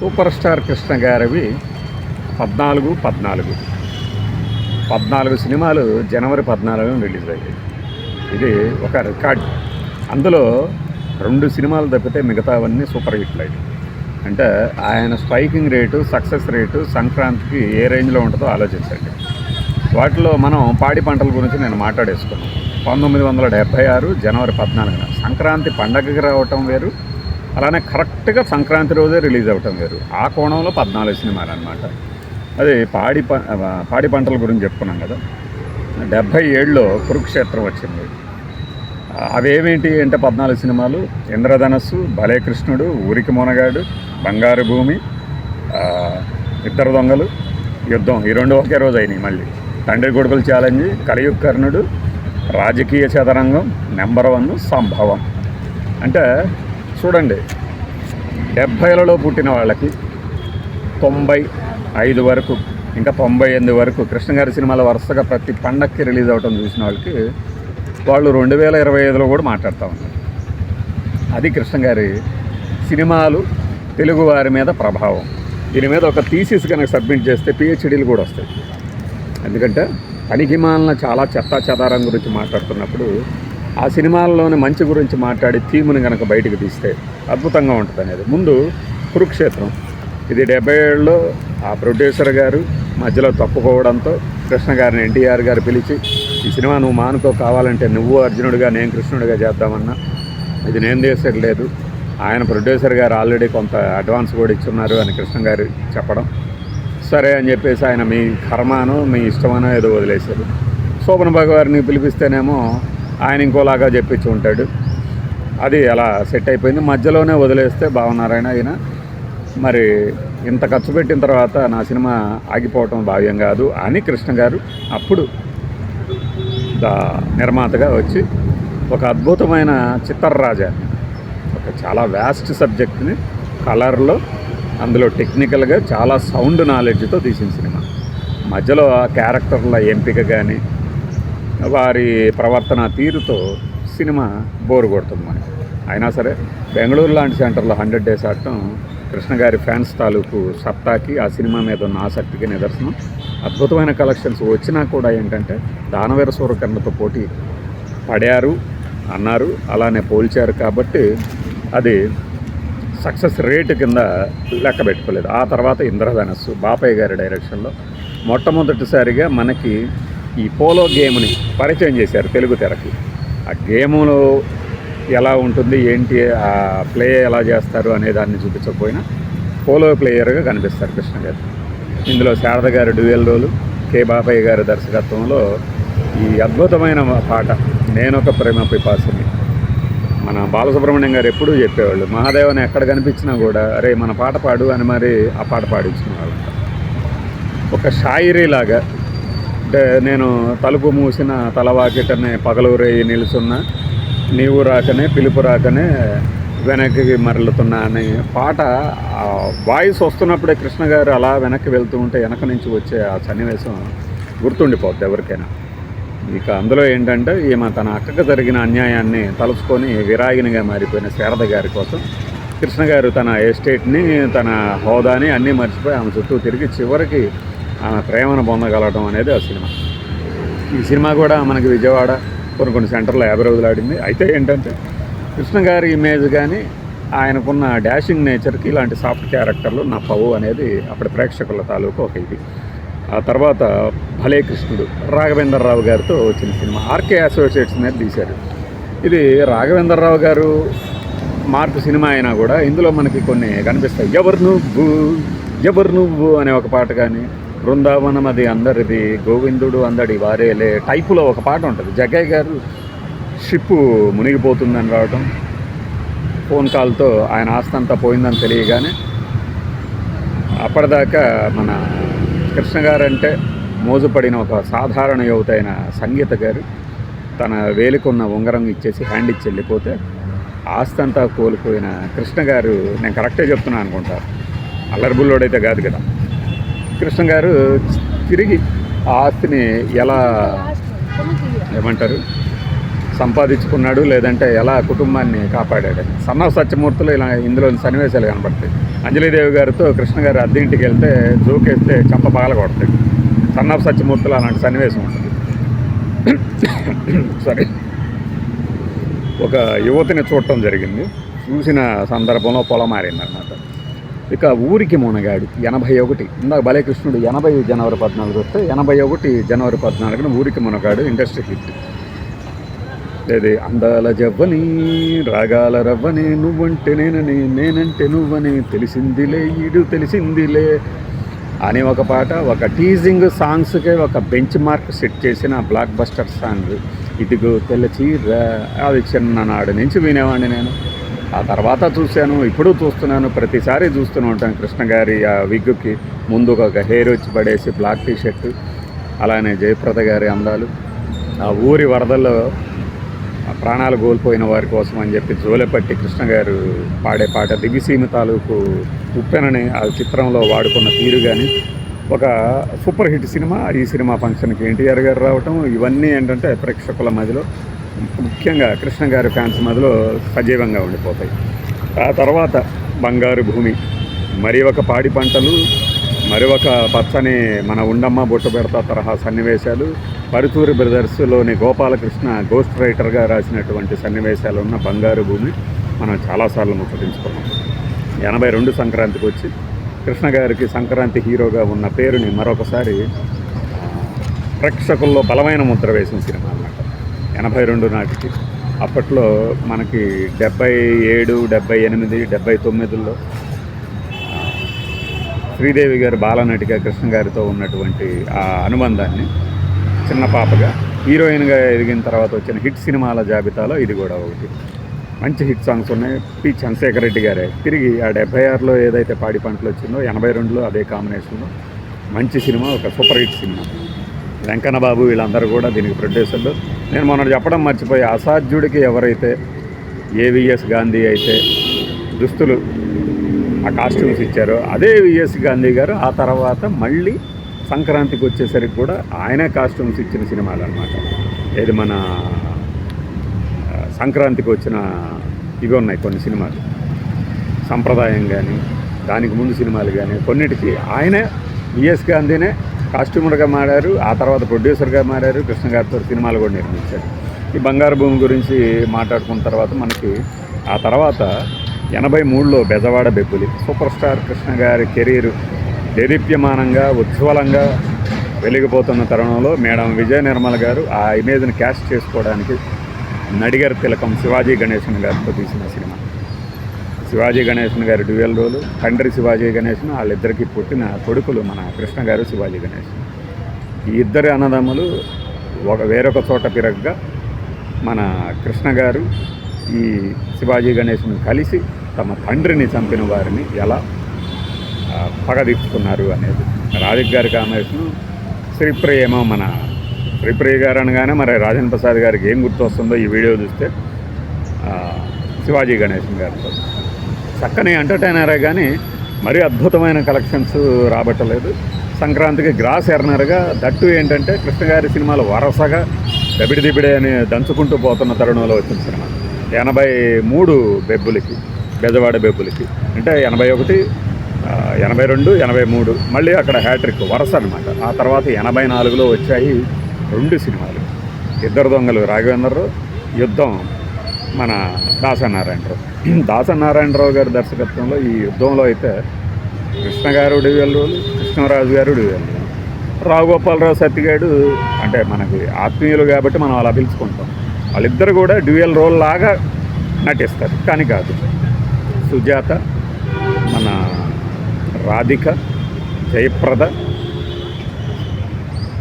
Super star Krishna గారివి పద్నాలుగు పద్నాలుగు. పద్నాలుగు సినిమాలు జనవరి పద్నాలుగున రిలీజ్ అయ్యాయి. ఇది ఒక రికార్డ్. అందులో రెండు సినిమాలు తప్పితే మిగతావన్నీ సూపర్ హిట్లు అయ్యాయి. అంటే ఆయన స్ట్రైకింగ్ రేటు సక్సెస్ రేటు సంక్రాంతికి ఏ రేంజ్లో ఉంటుందో ఆలోచించండి. వాటిలో మనం పాడి పంటల గురించి నేను మాట్లాడేసుకున్నాను. పంతొమ్మిది వందల డెబ్భై ఆరు జనవరి పద్నాలుగున సంక్రాంతి పండగకి రావటం వేరు అలానే కరెక్ట్గా సంక్రాంతి రోజే రిలీజ్ అవ్వటం వేరు. ఆ కోణంలో పద్నాలుగు సినిమాలు అనమాట అది పాడి ప పాడి పంటల గురించి చెప్పుకున్నాం కదా. డెబ్భై ఏడులో కురుక్షేత్రం వచ్చింది. అవేమేంటి అంటే పద్నాలుగు సినిమాలు? ఇంద్రధనస్సు భలే కృష్ణుడు ఊరికి మునగాడు బంగారు భూమి ఇద్దరు దొంగలు యుద్ధం. ఈ రెండు ఒకే రోజు అయినాయి మళ్ళీ. తండ్రి కొడుకుల ఛాలెంజ్ కలియుకర్ణుడు రాజకీయ చదరంగం నెంబర్ వన్ సంభవం. అంటే చూడండి. డెబ్భైలలో పుట్టిన వాళ్ళకి తొంభై ఐదు వరకు ఇంకా తొంభై ఎనిమిది వరకు కృష్ణ గారి సినిమాలు వరుసగా ప్రతి పండక్కి రిలీజ్ అవటం చూసిన వాళ్ళకి వాళ్ళు రెండు వేల ఇరవై ఐదులో కూడా మాట్లాడుతూ ఉన్నారు. అది కృష్ణ గారి సినిమాలు తెలుగు వారి మీద ప్రభావం. దీని మీద ఒక థీసిస్ కనుక సబ్మిట్ చేస్తే పిహెచ్డీలు కూడా వస్తాయి. ఎందుకంటే పనికిమాలిన చాలా చెత్త చెదారం గురించి మాట్లాడుతున్నప్పుడు ఆ సినిమాల్లోని మంచి గురించి మాట్లాడి థీమ్ని కనుక బయటకు తీస్తే అద్భుతంగా ఉంటుంది అనేది. ముందు కురుక్షేత్రం. ఇది డెబ్బై ఏడులో ఆ ప్రొడ్యూసర్ గారు మధ్యలో తప్పుకోవడంతో కృష్ణ గారిని ఎన్టీఆర్ గారు పిలిచి ఈ సినిమా నువ్వు మానుకో కావాలంటే నువ్వు అర్జునుడిగా నేను కృష్ణుడిగా చేద్దామన్నా. ఇది నేను చేసేది లేదు ఆయన ప్రొడ్యూసర్ గారు ఆల్రెడీ కొంత అడ్వాన్స్ కూడా ఇచ్చున్నారు అని కృష్ణ గారు చెప్పడం. సరే అని చెప్పేసి ఆయన మీ కర్మాను మీ ఇష్టమనో ఏదో వదిలేశారు. శోభన భగవారిని పిలిపిస్తేనేమో ఆయన ఇంకోలాగా చెప్పించి ఉంటాడు. అది అలా సెట్ అయిపోయింది. మధ్యలోనే వదిలేస్తే భావనారాయణ ఆయన మరి ఇంత ఖర్చు పెట్టిన తర్వాత నా సినిమా ఆగిపోవటం భావ్యం కాదు అని కృష్ణ గారు అప్పుడు దా నిర్మాతగా వచ్చి ఒక అద్భుతమైన చిత్తర్రాజా ఒక చాలా వ్యాస్ట్ సబ్జెక్ట్ని కలర్లో అందులో టెక్నికల్గా చాలా సౌండ్ నాలెడ్జ్తో తీసిన సినిమా. మధ్యలో ఆ క్యారెక్టర్ల ఎంపిక కానీ వారి ప్రవర్తన తీరుతో సినిమా బోరు కొడుతుంది మనకి. అయినా సరే బెంగళూరు లాంటి సెంటర్లో హండ్రెడ్ డేస్ ఆడటం కృష్ణ గారి ఫ్యాన్స్ తాలూకు సత్తాకి ఆ సినిమా మీద ఉన్న ఆసక్తికి నిదర్శనం. అద్భుతమైన కలెక్షన్స్ వచ్చినా కూడా ఏంటంటే దానవీర సూరకర్ణతో పోటీ పడారు అన్నారు అలానే పోల్చారు కాబట్టి అది సక్సెస్ రేటు కింద లెక్క పెట్టుకోలేదు. ఆ తర్వాత ఇంద్రధనస్సు బాపయ్య గారి డైరెక్షన్లో మొట్టమొదటిసారిగా మనకి ఈ పోలో గేమ్ని పరిచయం చేశారు తెలుగు తెరకి. ఆ గేములో ఎలా ఉంటుంది ఏంటి ఆ ప్లే ఎలా చేస్తారు అనే దాన్ని చూపించకపోయినా పోలో ప్లేయర్గా కనిపిస్తారు కృష్ణ గారు. ఇందులో శారద గారు డ్యూయల్ రోలు కే బాబాయ్ గారి దర్శకత్వంలో ఈ అద్భుతమైన పాట నేనొక ప్రేమ పిపాసుని. మన బాలసుబ్రహ్మణ్యం గారు ఎప్పుడూ చెప్పేవాళ్ళు మహాదేవని ఎక్కడ కనిపించినా కూడా అరే మన పాట పాడు అని మరి ఆ పాట పాడించుకునేవాళ్ళు. ఒక షాయిరీలాగా అంటే నేను తలుపు మూసిన తలవాకిటనే పగలూరేయి నిలుచున్న నీవు రాకనే పిలుపు రాకనే వెనక్కి మరలుతున్నా అనే పాట వాయిస్ వస్తున్నప్పుడే కృష్ణ గారు అలా వెనక్కి వెళ్తూ ఉంటే వెనక నుంచి వచ్చే ఆ సన్నివేశం గుర్తుండిపోద్ది ఎవరికైనా. ఇక అందులో ఏంటంటే ఈమె తన అక్కకు జరిగిన అన్యాయాన్ని తలుచుకొని విరాగినిగా మారిపోయిన శారద గారి కోసం కృష్ణ గారు తన ఎస్టేట్ని తన హోదాని అన్నీ మర్చిపోయి ఆమె చుట్టూ తిరిగి చివరికి ఆమె ప్రేమను పొందగలగడం అనేది ఆ సినిమా. ఈ సినిమా కూడా మనకి విజయవాడ కొన్ని కొన్ని సెంటర్లో యాభై రోజులు ఆడింది. అయితే ఏంటంటే కృష్ణ గారి ఇమేజ్ కానీ ఆయనకున్న డాషింగ్ నేచర్కి ఇలాంటి సాఫ్ట్ క్యారెక్టర్లు నప్పవు అనేది అప్పటి ప్రేక్షకుల తాలూకు ఒక ఇది. ఆ తర్వాత భలే కృష్ణుడు రాఘవేంద్రరావు గారితో వచ్చిన సినిమా. ఆర్కే అసోసియేట్స్ మీద తీశారు. ఇది రాఘవేంద్రరావు గారు మార్పు సినిమా అయినా కూడా ఇందులో మనకి కొన్ని కనిపిస్తాయి. ఎవరు నువ్వు? ఎవరు నువ్వు? అనే ఒక పాట కానీ బృందావనం అది అందరిది గోవిందుడు అందడి వారేలే టైపులో ఒక పాట ఉంటుంది. జగ్గయ్య గారు షిప్ మునిగిపోతుందని రావటం ఫోన్ కాల్తో ఆయన ఆస్తంతా పోయిందని తెలియగానే అప్పటిదాకా మన కృష్ణ అంటే మోజుపడిన ఒక సాధారణ యువత అయిన సంగీత గారు తన వేలికున్న ఉంగరం ఇచ్చేసి హ్యాండ్ ఇచ్చి వెళ్ళిపోతే ఆస్తంతా కోల్పోయిన కృష్ణ గారు నేను కరెక్టే చెప్తున్నాను అనుకుంటా. అల్లరిబుల్లోడైతే కాదు కదా. కృష్ణ గారు తిరిగి ఆ ఆస్తిని ఎలా ఏమంటారు? సంపాదించుకున్నాడు లేదంటే ఎలా కుటుంబాన్ని కాపాడాడు? సన్న సత్యమూర్తులు ఇలా ఇందులోని సన్నివేశాలు కనబడతాయి. అంజలిదేవి గారితో కృష్ణ గారు అద్దె వెళ్తే జోకేస్తే చంప పగల కొడతాడు సన్నాఫ్ సత్యమూర్తులు అలాంటి సన్నివేశం ఉంటుంది. సరే ఒక యువతిని చూడటం జరిగింది. చూసిన సందర్భంలో పొలం ఇక ఊరికి మునగాడు ఎనభై ఒకటి ఇందాక బలేకృష్ణుడు ఎనభై జనవరి పద్నాలుగు వస్తే ఎనభై ఒకటి జనవరి పద్నాలుగున ఊరికి మునగాడు ఇండస్ట్రీ హిట్. ఇది అందాల జవ్వని రాగాల రవ్వని నువ్వంటే నేనని నేనంటే నువ్వని తెలిసిందిలే ఇడు తెలిసిందిలే అని ఒక పాట ఒక టీజింగ్ సాంగ్స్కే ఒక బెంచ్ మార్క్ సెట్ చేసిన బ్లాక్ బస్టర్ సాంగ్. ఇదిగో తెల్లచీర అది చిన్ననాడు నుంచి వినేవాడిని నేను. ఆ తర్వాత చూశాను ఇప్పుడు చూస్తున్నాను ప్రతిసారి చూస్తూనే ఉంటాను కృష్ణ గారి ఆ విగ్గుకి. ముందు ఒక హెయిర్ వచ్చి పడేసి బ్లాక్ టీ షర్ట్ అలానే జయప్రద గారి అందాలు. ఆ ఊరి వరదల్లో ప్రాణాలు కోల్పోయిన వారి కోసం అని చెప్పి జోలెపట్టి కృష్ణ గారు పాడే పాట దివిసీమ తాలూకు ఉప్పెనని ఆ చిత్రంలో వాడుకున్న తీరు కానీ ఒక సూపర్ హిట్ సినిమా. ఈ సినిమా ఫంక్షన్కి ఎన్టీఆర్ గారు రావటం ఇవన్నీ ఏంటంటే ప్రేక్షకుల మధ్యలో ముఖ్యంగా కృష్ణ గారి ఫ్యాన్స్ మధ్యలో సజీవంగా ఉండిపోతాయి. ఆ తర్వాత బంగారు భూమి మరి ఒక పాడి పంటలు మరి ఒక పచ్చని మన ఉండమ్మ బొట్టు పెడతా తరహా సన్నివేశాలు పరుతూరి బ్రదర్స్లోని గోపాలకృష్ణ గోస్ట్ రైటర్గా రాసినటువంటి సన్నివేశాలు ఉన్న బంగారు భూమి మనం చాలాసార్లు ముచ్చటించుకున్నాం. ఎనభై రెండు సంక్రాంతికి వచ్చి కృష్ణ గారికి సంక్రాంతి హీరోగా ఉన్న పేరుని మరొకసారి ప్రేక్షకుల్లో బలమైన ముద్ర వేసిన సినిమా ఎనభై రెండు నాటికి. అప్పట్లో మనకి డెబ్బై ఏడు డెబ్బై ఎనిమిది డెబ్బై తొమ్మిదిలో శ్రీదేవి గారు బాలనటిగా కృష్ణ గారితో ఉన్నటువంటి ఆ అనుబంధాన్ని చిన్న పాపగా హీరోయిన్గా ఎదిగిన తర్వాత వచ్చిన హిట్ సినిమాల జాబితాలో ఇది కూడా ఒకటి. మంచి హిట్ సాంగ్స్ ఉన్నాయి. పి. చంద్రశేఖర రెడ్డి గారే. తిరిగి ఆ డెబ్బై ఆరులో ఏదైతే పాడి పంటలు వచ్చిందో ఎనభై రెండులో అదే కాంబినేషన్లో మంచి సినిమా ఒక సూపర్ హిట్ సినిమా. వెంకన్న బాబు వీళ్ళందరూ కూడా దీనికి ప్రొడ్యూసర్లు. నేను మొన్న చెప్పడం మర్చిపోయి అసాధ్యుడికి ఎవరైతే ఏవిఎస్ గాంధీ అయితే దుస్తులు ఆ కాస్ట్యూమ్స్ ఇచ్చారో అదే విఎస్ గాంధీ గారు ఆ తర్వాత మళ్ళీ సంక్రాంతికి వచ్చేసరికి కూడా ఆయనే కాస్ట్యూమ్స్ ఇచ్చిన సినిమాలు అనమాట ఏది మన సంక్రాంతికి వచ్చిన ఇవి ఉన్నాయి కొన్ని సినిమాలు. సంప్రదాయం కానీ దానికి ముందు సినిమాలు కానీ కొన్నిటికి ఆయనే విఎస్ గాంధీనే కాస్ట్యూమర్గా మారారు ఆ తర్వాత ప్రొడ్యూసర్గా మారారు కృష్ణ గారితో సినిమాలు కూడా నిర్మించారు. ఈ బంగారు భూమి గురించి మాట్లాడుకున్న తర్వాత మనకి ఆ తర్వాత ఎనభై మూడులో బెజవాడ బెబ్బులి సూపర్ స్టార్ కృష్ణ గారి కెరీర్ దేదీప్యమానంగా ఉజ్వలంగా వెలిగిపోతున్న తరుణంలో మేడం విజయ నిర్మల్ గారు ఆ ఇమేజ్ని క్యాష్ చేసుకోవడానికి నడిగర్ తిలకం శివాజీ గణేశన్ గారితో తీసిన సినిమా. శివాజీ గణేశన్ గారి డ్యూయల్ రోలు తండ్రి శివాజీ గణేశన్ వాళ్ళిద్దరికి పుట్టిన కొడుకులు మన కృష్ణ గారు శివాజీ గణేశన్ ఈ ఇద్దరి అన్నదమ్ములు ఒక వేరొక చోట పిరగ్గా మన కృష్ణ గారు ఈ శివాజీ గణేశన్ కలిసి తమ తండ్రిని చంపిన వారిని ఎలా పగదీర్చుకున్నారు అనేది. రాధిక్ గారి కాంబినేషన్ శ్రీప్రియ ఏమో మన శ్రీప్రియ గారు అనగానే మరి రాజన్ ప్రసాద్ గారికి ఏం గుర్తొస్తుందో ఈ వీడియో చూస్తే శివాజీ గణేశన్ గారితో. చక్కని ఎంటర్టైనరే కానీ మరీ అద్భుతమైన కలెక్షన్స్ రాబట్టలేదు. సంక్రాంతికి గ్రాస్ ఎర్నర్గా దట్టు ఏంటంటే కృష్ణగారి సినిమాలు వరసగా దబిడి దిబిడి అని దంచుకుంటూ పోతున్న తరుణంలో వచ్చిన సినిమా. ఎనభై మూడు బెబ్బులకి బెజవాడ బెబ్బులకి. అంటే ఎనభై ఒకటి ఎనభై రెండు ఎనభై మూడు. మళ్ళీ అక్కడ హ్యాట్రిక్ వరుస అనమాట ఆ తర్వాత ఎనభై నాలుగులో వచ్చాయి రెండు సినిమాలు. ఇద్దరు దొంగలు రాఘవేంద్రరావు యుద్ధం. మన దాసనారాయణరావు. దాసనారాయణరావు గారి దర్శకత్వంలో ఈ యుద్ధంలో అయితే కృష్ణ గారు డ్యూయల్ రోల్ కృష్ణరాజు గారు డ్యూయల్ రోల్ రావుగోపాలరావు సత్తిగాడు అంటే మనకి ఆత్మీయులు కాబట్టి మనం అలా పిలుచుకుంటాం. వాళ్ళిద్దరు కూడా డ్యూయల్ రోల్ లాగా నటిస్తారు కానీ కాదు. సుజాత మన రాధిక జయప్రద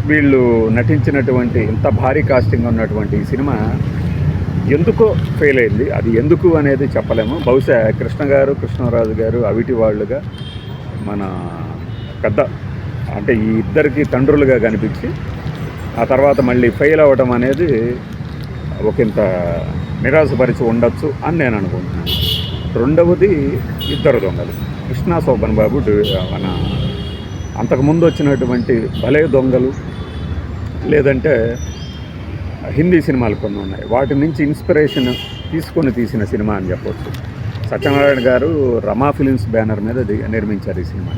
వీళ్ళు నటించినటువంటి ఇంత భారీ కాస్టింగ్ ఉన్నటువంటి ఈ సినిమా ఎందుకో ఫెయిల్ అయింది. అది ఎందుకు అనేది చెప్పలేము. బహుశా కృష్ణ గారు కృష్ణరాజు గారు అవిటి వాళ్ళుగా మన పెద్ద అంటే ఈ ఇద్దరికి తండ్రులుగా కనిపించి ఆ తర్వాత మళ్ళీ ఫెయిల్ అవ్వటం అనేది ఒకంత నిరాశపరిచి ఉండొచ్చు అని నేను అనుకుంటున్నాను. రెండవది ఇద్దరు దొంగలు. కృష్ణా శోభన్ బాబు మన అంతకుముందు వచ్చినటువంటి భలే దొంగలు. లేదంటే హిందీ సినిమాలు కొన్ని ఉన్నాయి. వాటి నుంచి ఇన్స్పిరేషన్ తీసుకొని తీసిన సినిమా అని చెప్పొచ్చు. సత్యనారాయణ గారు రమా ఫిలిమ్స్ బ్యానర్ మీద నిర్మించారు ఈ సినిమా.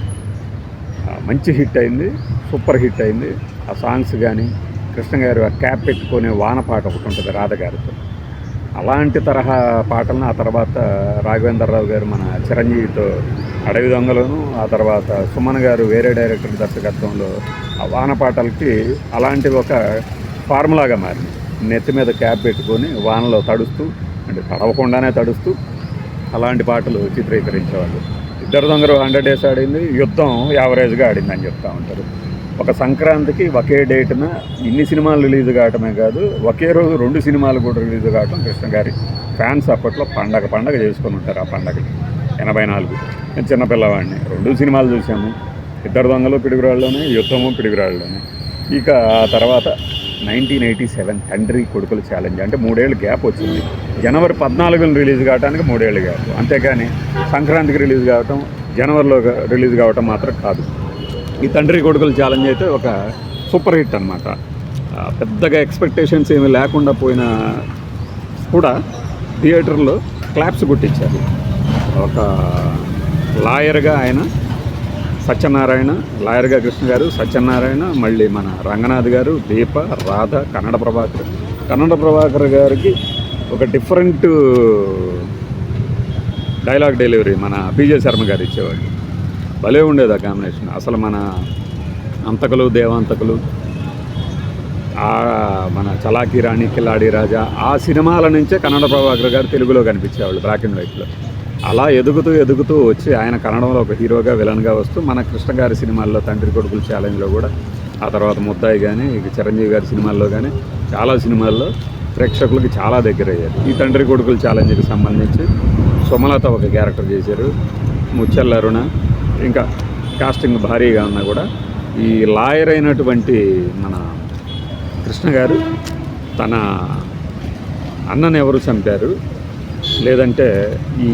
మంచి హిట్ అయింది సూపర్ హిట్ అయింది. ఆ సాంగ్స్ కానీ కృష్ణ గారు ఆ క్యాప్ పెట్టుకునే వాన పాట ఒకటి ఉంటుంది రాధ గారితో అలాంటి తరహా పాటలను ఆ తర్వాత రాఘవేంద్రరావు గారు మన చిరంజీవితో అడవి దొంగలోను ఆ తర్వాత సుమన్ గారు వేరే డైరెక్టర్ దర్శకత్వంలో ఆ వాన పాటలకి అలాంటివి ఒక ఫార్ములాగా మారింది. నెత్తి మీద క్యాప్ పెట్టుకొని వానలో తడుస్తూ అంటే తడవకుండానే తడుస్తూ అలాంటి పాటలు చిత్రీకరించేవాళ్ళు. ఇద్దరు దొంగలు హండ్రెడ్ డేస్ ఆడింది యుద్ధం యావరేజ్గా ఆడింది అని చెప్తా ఉంటారు. ఒక సంక్రాంతికి ఒకే డేట్న ఇన్ని సినిమాలు రిలీజ్ కావటమే కాదు ఒకే రోజు రెండు సినిమాలు కూడా రిలీజ్ కావటం కృష్ణ గారి ఫ్యాన్స్ అప్పట్లో పండగ పండగ చేసుకొని ఉంటారు ఆ పండగకి. ఎనభై నాలుగు. నేను చిన్నపిల్లవాడిని. రెండు సినిమాలు చూసాము ఇద్దరు దొంగలు పిడుగురాళ్ళలోనే యుద్ధము పిడుగురాళ్ళలోనే ఇక ఆ తర్వాత నైన్టీన్ ఎయిటీ సెవెన్ తండ్రి కొడుకుల ఛాలెంజ్ అంటే మూడేళ్ళు గ్యాప్ వచ్చింది. జనవరి పద్నాలుగున రిలీజ్ కావడానికి మూడేళ్ళు గ్యాప్ అంతేకాని సంక్రాంతికి రిలీజ్ కావటం జనవరిలో రిలీజ్ కావటం మాత్రం కాదు. ఈ తండ్రి కొడుకుల ఛాలెంజ్ అయితే ఒక సూపర్ హిట్ అనమాట పెద్దగా ఎక్స్పెక్టేషన్స్ ఏమీ లేకుండా పోయిన కూడా థియేటర్లో క్లాప్స్ కొట్టించారు. ఒక లాయర్గా ఆయన సత్యనారాయణ లాయర్గా కృష్ణ గారు సత్యనారాయణ మళ్ళీ మన రంగనాథ్ గారు దీప రాధ కన్నడ ప్రభాకర్. కన్నడ ప్రభాకర్ గారికి ఒక డిఫరెంట్ డైలాగ్ డెలివరీ మన పీజే శర్మ గారు ఇచ్చేవాళ్ళు. భలే ఉండేది ఆ కాంబినేషన్. అసలు మన అంతకులు దేవాంతకులు ఆ మన చలాకీ రాణి కిల్లాడి రాజా ఆ సినిమాల నుంచే కన్నడ ప్రభాకర్ గారు తెలుగులో కనిపించేవాళ్ళు బ్లాక్ అండ్ వైట్లో అలా ఎదుగుతూ ఎదుగుతూ వచ్చి ఆయన కన్నడంలో ఒక హీరోగా విలన్గా వస్తూ మన కృష్ణ గారి సినిమాల్లో తండ్రి కొడుకులు ఛాలెంజ్లో కూడా ఆ తర్వాత ముద్దాయి కానీ ఇక చిరంజీవి గారి సినిమాల్లో కానీ చాలా సినిమాల్లో ప్రేక్షకులకి చాలా దగ్గర అయ్యారు ఈ తండ్రి కొడుకుల ఛాలెంజ్కి సంబంధించి సుమలత ఒక క్యారెక్టర్ చేశారు ముచ్చల్ అరుణ. ఇంకా కాస్టింగ్ భారీగా ఉన్నా కూడా ఈ లాయర్ అయినటువంటి మన కృష్ణ గారు తన అన్నను ఎవరు చంపారు? లేదంటే ఈ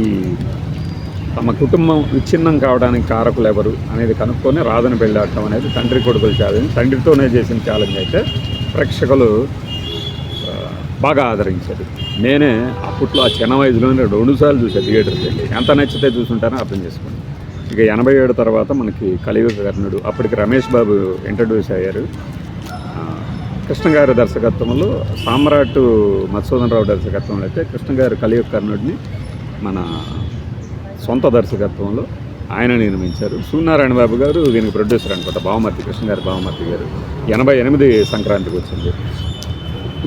తమ కుటుంబం విచ్ఛిన్నం కావడానికి కారకులు ఎవరు అనేది కనుక్కొని రాధను పెళ్ళాడటం అనేది తండ్రి కొడుకుల ఛాలెంజ్ తండ్రితోనే చేసిన ఛాలెంజ్ అయితే ప్రేక్షకులు బాగా ఆదరించారు. నేనే అప్పట్లో ఆ చిన్న వయసులోనే రెండుసార్లు చూసాను థియేటర్కి వెళ్ళి ఎంత నచ్చితే చూసుంటానో అర్థం చేసుకోండి. ఇక ఎనభై ఏడు తర్వాత మనకి కలియుగ కర్ణుడు అప్పటికి రమేష్ బాబు ఇంట్రడ్యూస్ అయ్యారు. కృష్ణ గారి దర్శకత్వంలో సామ్రాట్ మధుసూదన్ రావు దర్శకత్వంలో అయితే కృష్ణ గారు కలియుగ కర్ణుడిని మన సొంత దర్శకత్వంలో ఆయన నిర్మించారు. సూర్యనారాయణ బాబు గారు దీనికి ప్రొడ్యూసర్ అనుకుంటా బావమర్తి కృష్ణ గారు బావమర్తి గారు. ఎనభై ఎనిమిది సంక్రాంతికి వచ్చింది.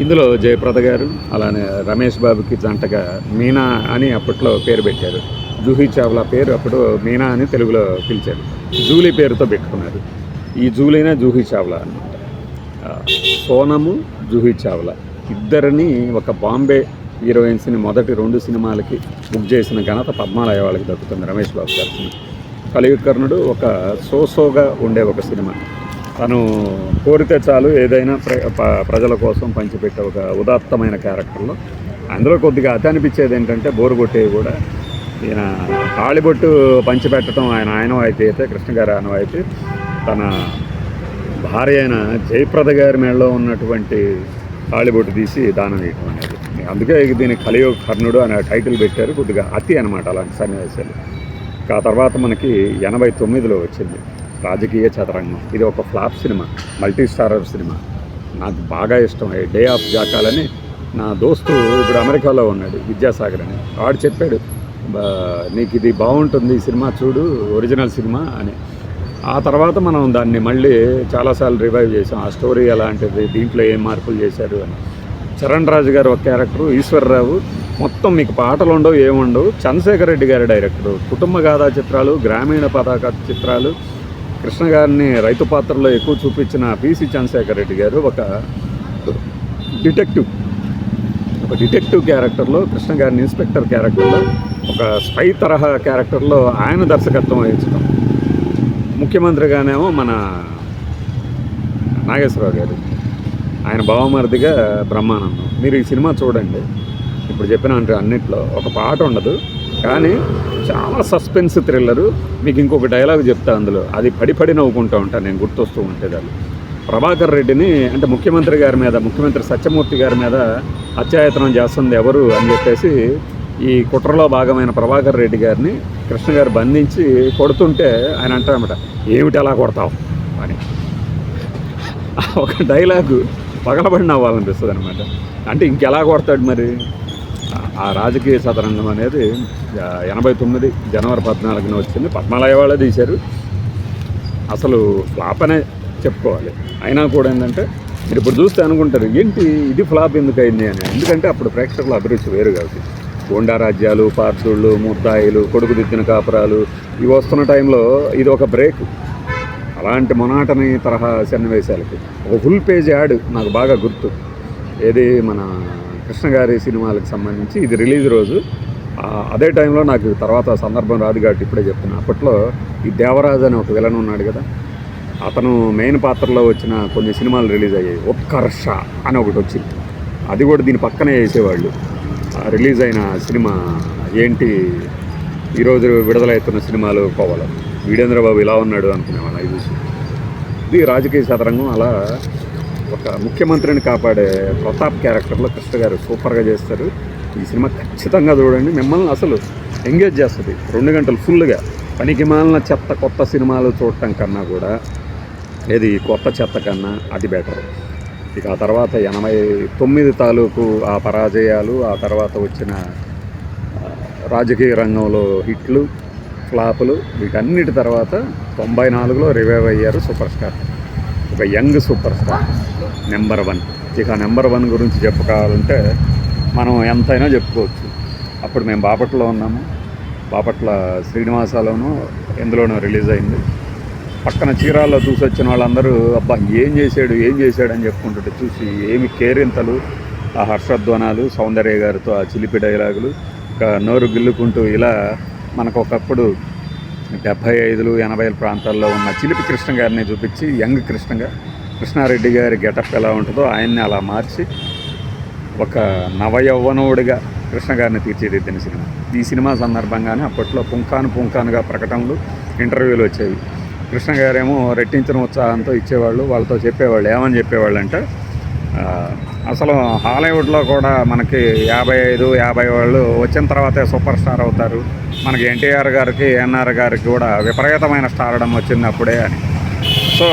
ఇందులో జయప్రద గారు అలానే రమేష్ బాబుకి జంటగా మీనా అని అప్పట్లో పేరు పెట్టారు. జూహీ చావ్లా పేరు అప్పుడు మీనా అని తెలుగులో పిలిచారు. జూలీ పేరుతో పెట్టుకున్నారు. ఈ జూలీనే జూహీ చావ్లా అనమాట సోనము జూహీ చావ్లా. ఇద్దరిని ఒక బాంబే హీరోయిన్స్ని మొదటి రెండు సినిమాలకి బుక్ చేసిన ఘనత పద్మాలయ వాళ్ళకి దక్కుతుంది రమేష్ బాబు గారి సినిమా. కర్ణుడు ఒక సోసోగా ఉండే ఒక సినిమా. తను కోరితే చాలు ఏదైనా ప్ర ప- ప్రజల కోసం పంచిపెట్టే ఒక ఉదాత్తమైన క్యారెక్టర్లో. అందులో కొద్దిగా అతి అనిపించేది ఏంటంటే బోరు కొట్టేవి కూడా. ఈయన తాళిబొట్టు పంచిపెట్టడం ఆయన ఆయన అయితే కృష్ణ గారి అయితే తన భార్య అయిన జయప్రద గారి మేడలో ఉన్నటువంటి తాళిబొట్టు తీసి దానం ఇవ్వడం అనేది. అందుకే దీని కలియుగ కర్ణుడు అనే టైటిల్ పెట్టారు. కొద్దిగా అతి అనమాట అలాంటి సన్నివేశాలు. ఆ తర్వాత మనకి ఎనభై తొమ్మిదిలో వచ్చింది రాజకీయ చదరంగం. ఇది ఒక ఫ్లాప్ సినిమా మల్టీ స్టారర్ సినిమా. నాకు బాగా ఇష్టం. డే ఆఫ్ జాకాలని నా దోస్తు ఇప్పుడు అమెరికాలో ఉన్నాడు విద్యాసాగర్ అని. వాడు చెప్పాడు నీకు ఇది బాగుంటుంది ఈ సినిమా చూడు ఒరిజినల్ సినిమా అని. ఆ తర్వాత మనం దాన్ని మళ్ళీ చాలాసార్లు రివైవ్ చేసాం. ఆ స్టోరీ ఎలాంటిది? దీంట్లో ఏం మార్పులు చేశారు అని. చరణ్ రాజు గారు ఒక క్యారెక్టర్ ఈశ్వర్రావు. మొత్తం మీకు పాటలు ఉండవు ఏముండవు చంద్రశేఖర్ రెడ్డి గారి డైరెక్టరు. కుటుంబ గాథా చిత్రాలు గ్రామీణ పతాక చిత్రాలు. కృష్ణ గారిని రైతు పాత్రలో ఎక్కువ చూపించిన పిసి చంద్రశేఖర్ రెడ్డి గారు ఒక డిటెక్టివ్. ఒక డిటెక్టివ్ క్యారెక్టర్లో కృష్ణ గారిని ఇన్స్పెక్టర్ క్యారెక్టర్లో ఒక స్పై తరహా క్యారెక్టర్లో ఆయన దర్శకత్వం వహించడం. ముఖ్యమంత్రిగానేమో మన నాగేశ్వరరావు గారు. ఆయన భావమరిదిగా బ్రహ్మానందం. మీరు ఈ సినిమా చూడండి. ఇప్పుడు చెప్పిన అంటే అన్నిట్లో ఒక పాట ఉండదు. కానీ చాలా సస్పెన్స్ థ్రిల్లరు. మీకు ఇంకొక డైలాగ్ చెప్తా అందులో. అది పడి పడి నవ్వుకుంటూ ఉంటాను నేను గుర్తొస్తూ ఉంటే ప్రభాకర్ రెడ్డిని అంటే ముఖ్యమంత్రి గారి మీద ముఖ్యమంత్రి సత్యమూర్తి గారి మీద అత్యాయతనం చేస్తుంది ఎవరు అని చెప్పేసి ఈ కుట్రలో భాగమైన ప్రభాకర్ రెడ్డి గారిని కృష్ణ గారు బంధించి కొడుతుంటే ఆయన అంటారన్నమాట ఏమిటి అలా కొడతావు? అని. ఒక డైలాగు పగలబడిన అవ్వాలనిపిస్తుంది అనమాట అంటే ఇంకెలా కొడతాడు మరి? ఆ- రాజకీయ సదరంగం అనేది ఎనభై తొమ్మిది జనవరి పద్నాలుగున వచ్చింది. పద్నాలుగు వాళ్ళే తీశారు. అసలు ఫ్లాప్ అనే చెప్పుకోవాలి. అయినా కూడా ఏంటంటే మీరు ఇప్పుడు చూస్తే అనుకుంటారు ఏంటి ఇది ఫ్లాప్ ఎందుకు అయింది? అని. ఎందుకంటే అప్పుడు ప్రేక్షకుల అభిరుచి వేరు కాబట్టి. గోండా రాజ్యాలు పార్సుళ్ళు ముద్దాయిలు కొడుకు దిద్దిన కాపురాలు ఇవి వస్తున్న టైంలో ఇది ఒక బ్రేక్. అలాంటి మొనాటని తరహా సన్నివేశాలకి. ఒక ఫుల్ పేజ్ యాడ్ నాకు బాగా గుర్తు. ఏది మన కృష్ణ గారి సినిమాలకు సంబంధించి ఇది రిలీజ్ రోజు. అదే టైంలో నాకు తర్వాత సందర్భం రాదు కాబట్టి ఇప్పుడే చెప్తున్నా. అప్పట్లో ఈ దేవరాజు అని ఒక విలన్ ఉన్నాడు కదా. అతను మెయిన్ పాత్రలో వచ్చిన కొన్ని సినిమాలు రిలీజ్ అయ్యాయి. ఉత్కర్ష అని ఒకటి వచ్చింది. అది కూడా దీని పక్కనే వేసేవాళ్ళు. రిలీజ్ అయిన సినిమా ఏంటి? ఈరోజు విడుదలవుతున్న సినిమాలు కోవాలి వీడేంద్రబాబు ఇలా ఉన్నాడు అనుకునేవాళ్ళం ఇది చూసి. ఇది రాజకీయ సదరంగం అలా ఒక ముఖ్యమంత్రిని కాపాడే ప్రతాప్ క్యారెక్టర్లో కృష్ణ గారు సూపర్గా చేస్తారు. ఈ సినిమా ఖచ్చితంగా చూడండి. మిమ్మల్ని అసలు ఎంగేజ్ చేస్తుంది. రెండు గంటలు ఫుల్గా. పనికి మాలిన చెత్త కొత్త సినిమాలు చూడటం కన్నా కూడా ఏది కొత్త చెత్త కన్నా అది బెటర్. ఇక ఆ తర్వాత ఎనభై తొమ్మిది తాలూకు ఆ పరాజయాలు ఆ తర్వాత వచ్చిన రాజకీయ రంగంలో హిట్లు ఫ్లాపులు వీటన్నిటి తర్వాత తొంభై నాలుగులో రివైవ్ అయ్యారు సూపర్ స్టార్. ఒక young super star number one. ఇక నెంబర్ వన్ గురించి చెప్పుకోవాలంటే మనం ఎంతైనా చెప్పుకోవచ్చు. అప్పుడు మేము బాపట్లో ఉన్నాము. బాపట్ల శ్రీనివాసాలోనూ ఎందులోనూ రిలీజ్ అయింది. పక్కన చీరాల్లో చూసి వచ్చిన వాళ్ళందరూ అబ్బా ఏం చేశాడు ఏం చేశాడు? అని చెప్పుకుంటుంటే చూసి ఏమి కేరింతలు ఆ హర్షధ్వనాలు సౌందర్య గారితో ఆ చిలిపి డైలాగులు నోరు గిల్లుకుంటూ ఇలా మనకు ఒకప్పుడు డెబ్భై ఐదులు ఎనభై ప్రాంతాల్లో ఉన్న చిలిపి కృష్ణ గారిని చూపించి యంగ్ కృష్ణగా కృష్ణారెడ్డి గారి గెటప్ ఎలా ఉంటుందో ఆయన్ని అలా మార్చి ఒక నవయౌవనుడిగా కృష్ణ గారిని తీర్చిదిద్దిన సినిమా. ఈ సినిమా సందర్భంగానే అప్పట్లో పుంకాను పుంకానుగా ప్రకటనలు ఇంటర్వ్యూలు వచ్చేవి. కృష్ణ గారేమో రెట్టించిన ఉత్సాహంతో ఇచ్చేవాళ్ళు వాళ్ళతో చెప్పేవాళ్ళు ఏమని చెప్పేవాళ్ళు అంటే అసలు హాలీవుడ్లో కూడా మనకి యాభై ఐదు యాభై వాళ్ళు వచ్చిన తర్వాతే సూపర్ స్టార్ అవుతారు. మనకి ఎన్టీఆర్ గారికి ఎన్ఆర్ గారికి కూడా విపరీతమైన స్టారడం వచ్చింది అప్పుడే అని. సో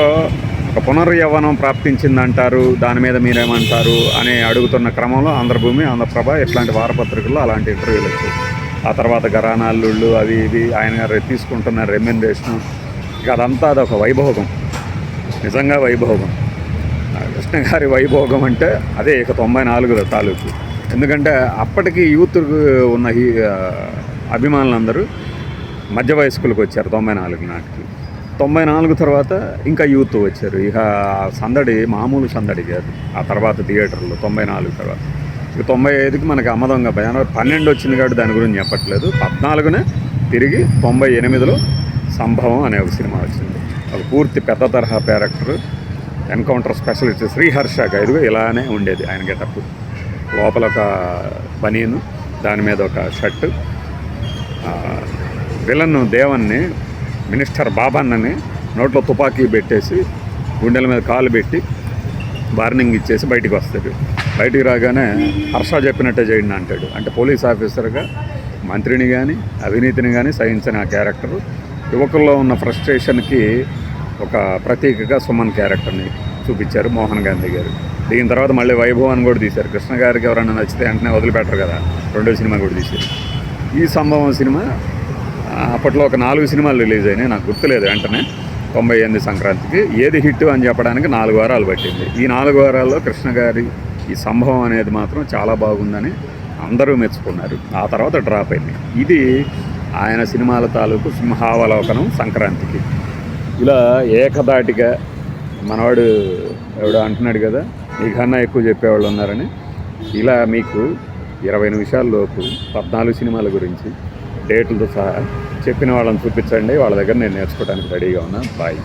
ఒక పునర్యవ్వనం ప్రాప్తించిందంటారు దాని మీద మీరేమంటారు అని అడుగుతున్న క్రమంలో ఆంధ్రభూమి ఆంధ్రప్రభ ఇట్లాంటి వారపత్రికల్లో అలాంటి ఇంటర్వ్యూలు వచ్చాయి. ఆ తర్వాత గరానాల్లుళ్ళు అవి ఇవి ఆయన గారు తీసుకుంటున్న రెమ్యునరేషన్ ఇక అదంతా అదొక వైభోగం. నిజంగా వైభోగం. కృష్ణ గారి వైభోగం అంటే అదే ఇక తొంభై నాలుగు తాలూకు. ఎందుకంటే అప్పటికి యూత్ ఉన్న ఈ అభిమానులందరూ మధ్య వయస్కులకు వచ్చారు తొంభై నాలుగు నాటికి. తొంభై నాలుగు తర్వాత ఇంకా యూత్ వచ్చారు. ఇక సందడి మామూలు సందడి కాదు. ఆ తర్వాత థియేటర్లో తొంభై నాలుగు తర్వాత. ఇక తొంభై ఐదుకి మనకి అమ్మదొంగ జనవరి పన్నెండు వచ్చింది కాబట్టి దాని గురించి చెప్పట్లేదు. పద్నాలుగునే తిరిగి తొంభై ఎనిమిదిలో సంభవం అనే ఒక సినిమా వచ్చింది. ఒక పూర్తి పెద్ద తరహా క్యారెక్టర్ ఎన్కౌంటర్ స్పెషలిస్ట్ శ్రీహర్ష ఇదిగో ఇలానే ఉండేది ఆయన గెటప్. లోపల ఒక బనీను దాని మీద ఒక షర్టు. విలన్ దేవన్ని మినిస్టర్ బాబన్నని నోట్లో తుపాకీ పెట్టేసి గుండెల మీద కాలు పెట్టి వార్నింగ్ ఇచ్చేసి బయటికి వస్తాడు. బయటికి రాగానే హర్ష చెప్పినట్టే చేయండి అంటాడు. అంటే పోలీస్ ఆఫీసర్గా మంత్రిని కానీ అవినీతిని కానీ సహించిన ఆ క్యారెక్టరు యువకుల్లో ఉన్న ఫ్రస్ట్రేషన్కి ఒక ప్రతీకగా సుమన్ క్యారెక్టర్ని చూపించారు మోహన్ గాంధీ గారు. దీని తర్వాత మళ్ళీ వైభవాన్ని కూడా తీశారు. కృష్ణ గారికి ఎవరైనా నచ్చితే వెంటనే వదిలిపెట్టరు కదా రెండో సినిమా కూడా తీశారు. ఈ సంభవం సినిమా అప్పట్లో ఒక నాలుగు సినిమాలు రిలీజ్ అయినాయి. నాకు గుర్తులేదు వెంటనే. తొంభై ఎనిమిది సంక్రాంతికి ఏది హిట్ అని చెప్పడానికి నాలుగు వారాలు పట్టింది. ఈ నాలుగు వారాల్లో కృష్ణ గారి ఈ సంభవం అనేది మాత్రం చాలా బాగుందని అందరూ మెచ్చుకున్నారు. ఆ తర్వాత డ్రాప్ అయింది. ఇది ఆయన సినిమాల తాలూకు సింహావలోకనం సంక్రాంతికి. ఇలా ఏకదాటిగా మనవాడు ఎవడో అంటున్నాడు కదా నీకన్నా ఎక్కువ చెప్పేవాళ్ళు ఉన్నారని. ఇలా మీకు ఇరవై నిమిషాల్లోపు పద్నాలుగు సినిమాల గురించి డేట్లతో సహా చెప్పిన వాళ్ళని చూపించండి. వాళ్ళ దగ్గర నేను నేర్చుకోవడానికి రెడీగా ఉన్నా. బాయ్.